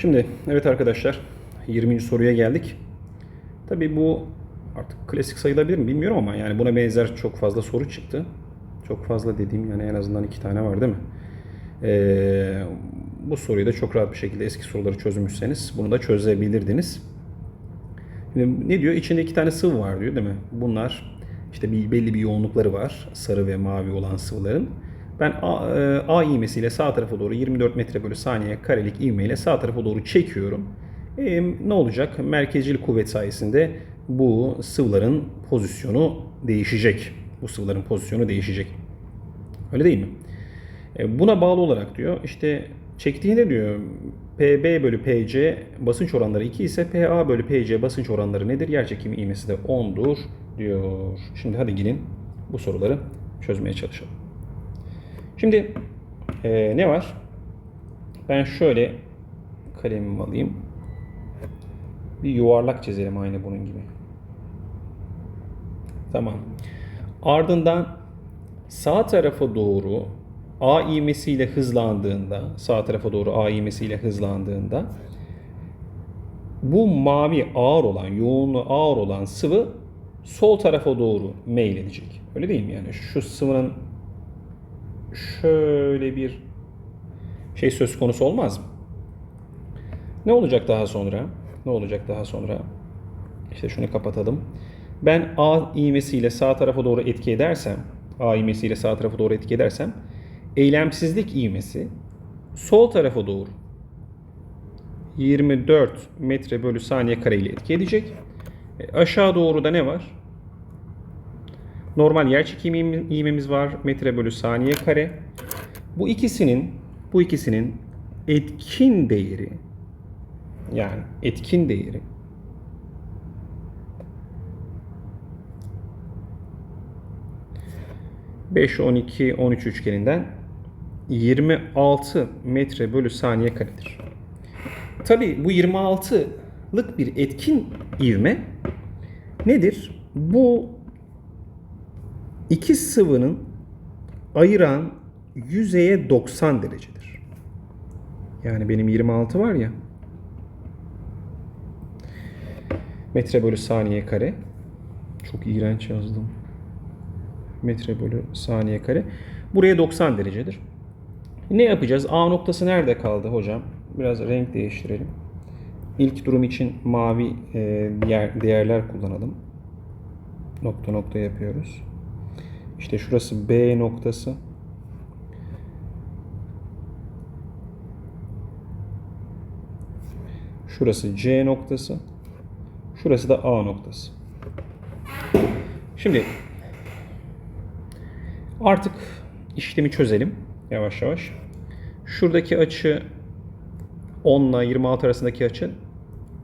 Şimdi evet arkadaşlar 20. soruya geldik. Tabii bu artık klasik sayılabilir mi bilmiyorum ama yani buna benzer çok fazla soru çıktı. Çok fazla dediğim yani en azından iki tane var değil mi? Ee, bu soruyu da çok rahat bir şekilde eski soruları çözmüşseniz bunu da çözebilirdiniz. Şimdi ne diyor? İçinde iki tane sıvı var diyor değil mi? Bunlar işte bir belli bir yoğunlukları var. Sarı ve mavi olan sıvıların. Ben A, e, A ivmesiyle sağ tarafa doğru 24 metre bölü saniye karelik ivmeyle sağ tarafa doğru çekiyorum. E, ne olacak? Merkezcil kuvvet sayesinde bu sıvıların pozisyonu değişecek. Bu sıvıların pozisyonu değişecek. Öyle değil mi? E, Buna bağlı olarak diyor işte çektiğinde diyor PB bölü PC basınç oranları 2 ise PA bölü PC basınç oranları nedir? Yer çekimi ivmesi de 10'dur diyor. Şimdi hadi gelin bu soruları çözmeye çalışalım. Şimdi e, ne var? Ben şöyle kalemimi alayım. Bir yuvarlak çizelim aynı bunun gibi. Tamam. Ardından sağ tarafa doğru A ivmesiyle hızlandığında, sağ tarafa doğru A ivmesiyle hızlandığında bu mavi ağır olan, yoğunluğu ağır olan sıvı sol tarafa doğru meyledecek. Öyle değil mi? Yani şu sıvının şöyle bir şey söz konusu olmaz mı? Ne olacak daha sonra? Ne olacak daha sonra? İşte şunu kapatalım. Ben A ivmesiyle sağ tarafa doğru etki edersem, A ivmesiyle sağ tarafa doğru etki edersem, eylemsizlik ivmesi sol tarafa doğru 24 metre bölü saniye kare ile etki edecek. E, aşağı doğru da ne var? Normal yer çekimi ivmemiz var. Metre bölü saniye kare. Bu ikisinin bu ikisinin etkin değeri yani etkin değeri ...5, 12, 13 üçgeninden 26 metre bölü saniye karedir. Tabi bu 26'lık bir etkin ivme nedir? Bu iki sıvının ayıran yüzeye 90 derecedir. Yani benim 26 var ya metre bölü saniye kare çok iğrenç yazdım. Metre bölü saniye kare. Buraya 90 derecedir. Ne yapacağız? A noktası nerede kaldı hocam? Biraz renk değiştirelim. İlk durum için mavi e, değerler kullanalım. Nokta nokta yapıyoruz. İşte şurası B noktası. Şurası C noktası. Şurası da A noktası. Şimdi artık işlemi çözelim yavaş yavaş. Şuradaki açı 10 ile 26 arasındaki açı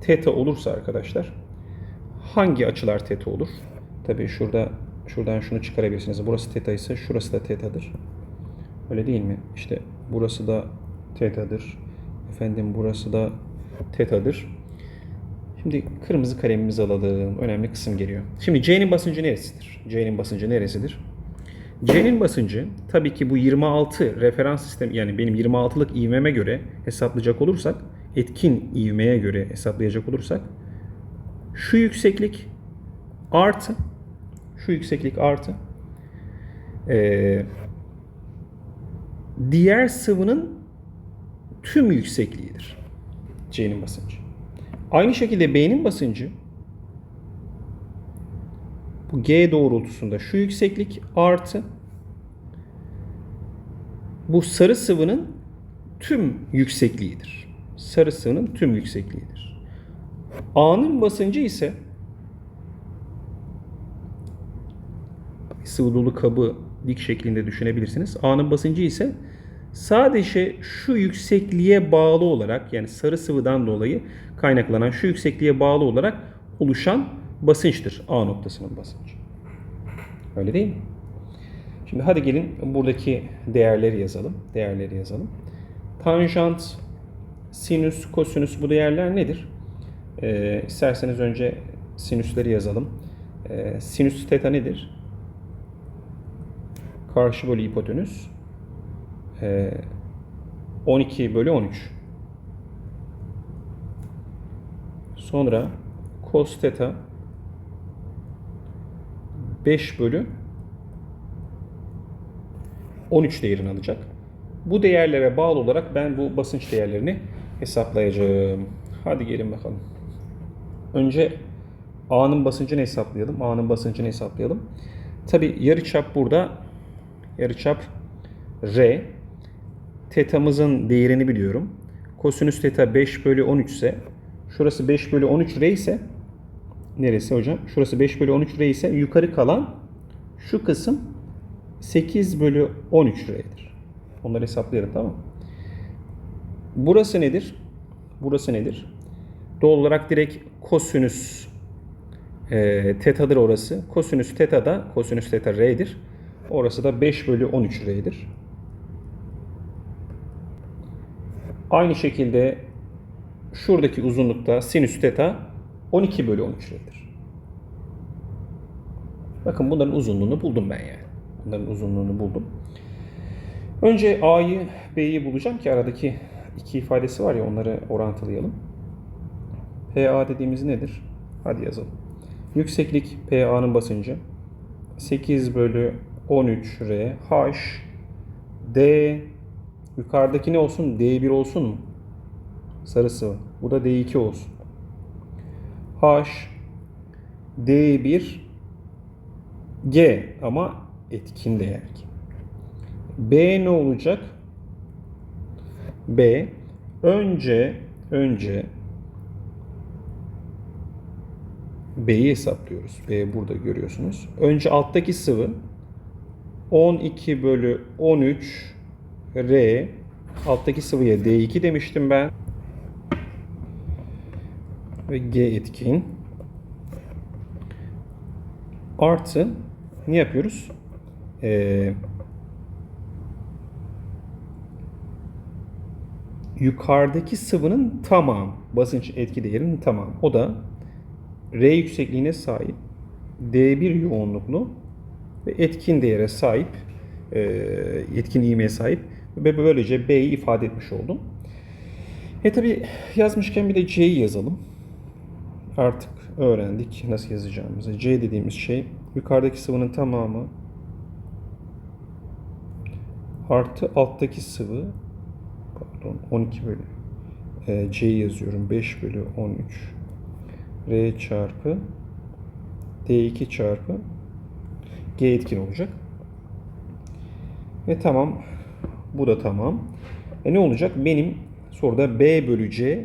teta olursa arkadaşlar hangi açılar teta olur? Tabii şurada şuradan şunu çıkarabilirsiniz. Burası teta ise şurası da tetadır. Öyle değil mi? İşte burası da tetadır. Efendim burası da tetadır. Şimdi kırmızı kalemimizi alalım. Önemli kısım geliyor. Şimdi C'nin basıncı neresidir? C'nin basıncı neresidir? C'nin basıncı tabii ki bu 26 referans sistemi yani benim 26'lık ivmeme göre hesaplayacak olursak etkin ivmeye göre hesaplayacak olursak şu yükseklik artı şu yükseklik artı ee, diğer sıvının tüm yüksekliğidir. C'nin basıncı. Aynı şekilde B'nin basıncı bu G doğrultusunda şu yükseklik artı bu sarı sıvının tüm yüksekliğidir. Sarı sıvının tüm yüksekliğidir. A'nın basıncı ise sıvı dolu kabı dik şeklinde düşünebilirsiniz. A'nın basıncı ise sadece şu yüksekliğe bağlı olarak yani sarı sıvıdan dolayı kaynaklanan şu yüksekliğe bağlı olarak oluşan basınçtır A noktasının basıncı. Öyle değil mi? Şimdi hadi gelin buradaki değerleri yazalım. Değerleri yazalım. Tanjant, sinüs, kosinüs bu değerler nedir? Ee, isterseniz önce sinüsleri yazalım. Ee, sinüs teta nedir? Karşı bölü hipotenüs. Ee, 12 bölü 13. Sonra cos theta 5 bölü 13 değerini alacak. Bu değerlere bağlı olarak ben bu basınç değerlerini hesaplayacağım. Hadi gelin bakalım. Önce A'nın basıncını hesaplayalım. A'nın basıncını hesaplayalım. Tabi yarıçap burada. Yarıçap R. Teta'mızın değerini biliyorum. Kosinüs teta 5 bölü 13 ise şurası 5 bölü 13 R ise neresi hocam? Şurası 5 bölü 13 R ise yukarı kalan şu kısım 8 bölü 13 R'dir. Onları hesaplayalım tamam mı? Burası nedir? Burası nedir? Doğal olarak direkt kosinüs e, tetadır orası. Kosinüs teta da kosinüs teta R'dir. Orası da 5 bölü 13 R'dir. Aynı şekilde şuradaki uzunlukta sinüs teta 12 bölü 13 R'dir. Bakın bunların uzunluğunu buldum ben yani. Bunların uzunluğunu buldum. Önce A'yı B'yi bulacağım ki aradaki iki ifadesi var ya onları orantılayalım. PA dediğimiz nedir? Hadi yazalım. Yükseklik PA'nın basıncı 8 bölü 13 R H D yukarıdaki ne olsun? D1 olsun mu? Sarı sıvı. Bu da D2 olsun. H D1 G ama etkin değer. B ne olacak? B önce önce B'yi hesaplıyoruz. B burada görüyorsunuz. Önce alttaki sıvı 12 bölü 13 R alttaki sıvıya D2 demiştim ben. Ve G etkin. Artı ne yapıyoruz? Ee, yukarıdaki sıvının tamam basınç etki değerinin tamam. O da R yüksekliğine sahip D1 yoğunluklu ve etkin değere sahip e, etkin ivmeye sahip ve böylece B'yi ifade etmiş oldum. E tabi yazmışken bir de C'yi yazalım. Artık öğrendik nasıl yazacağımızı. C dediğimiz şey yukarıdaki sıvının tamamı artı alttaki sıvı pardon 12 bölü e, C'yi yazıyorum 5 bölü 13 R çarpı D2 çarpı G etkin olacak. Ve tamam. Bu da tamam. E ne olacak? Benim soruda B bölü C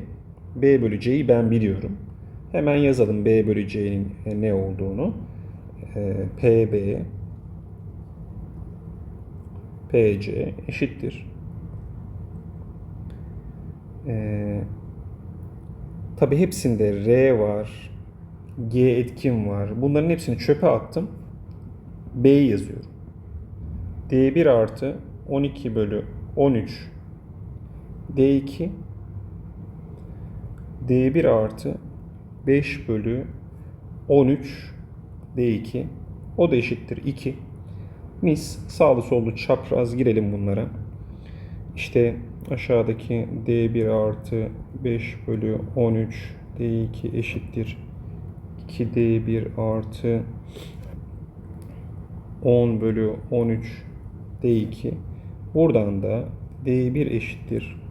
B bölü C'yi ben biliyorum. Hemen yazalım B bölü C'nin ne olduğunu. E, PB PC eşittir. E, Tabi hepsinde R var, G etkin var. Bunların hepsini çöpe attım. B'yi yazıyorum. D1 artı 12 bölü 13 D2 D1 artı 5 bölü 13 D2 o da eşittir 2. Mis sağlı sollu çapraz girelim bunlara. İşte aşağıdaki D1 artı 5 bölü 13 D2 eşittir 2D1 artı 10 bölü 13 D2 buradan da D1 eşittir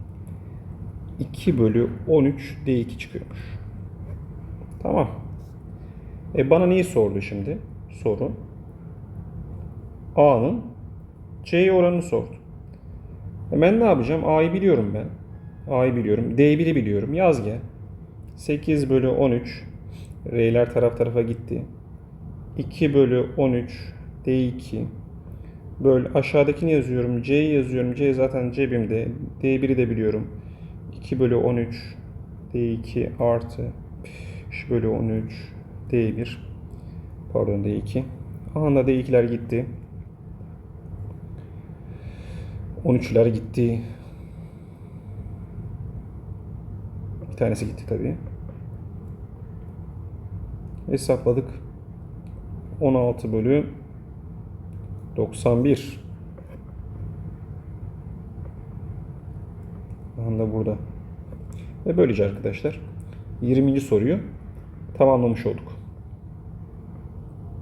2 bölü 13 D2 çıkıyormuş. Tamam. E bana neyi sordu şimdi? Soru. A'nın C oranını sordu. E ben ne yapacağım? A'yı biliyorum ben. A'yı biliyorum. D1'i biliyorum. Yaz gel. 8 bölü 13. R'ler taraf tarafa gitti. 2 bölü 13 D2 Böyle aşağıdakini yazıyorum. C'yi yazıyorum. C zaten cebimde. D1'i de biliyorum. 2 bölü 13 D2 artı 5 bölü 13 D1 pardon D2 Anda D2'ler gitti. 13'ler gitti. Bir tanesi gitti tabii. Hesapladık. 16 bölü 91. Anda burada. Ve böylece arkadaşlar 20. soruyu tamamlamış olduk.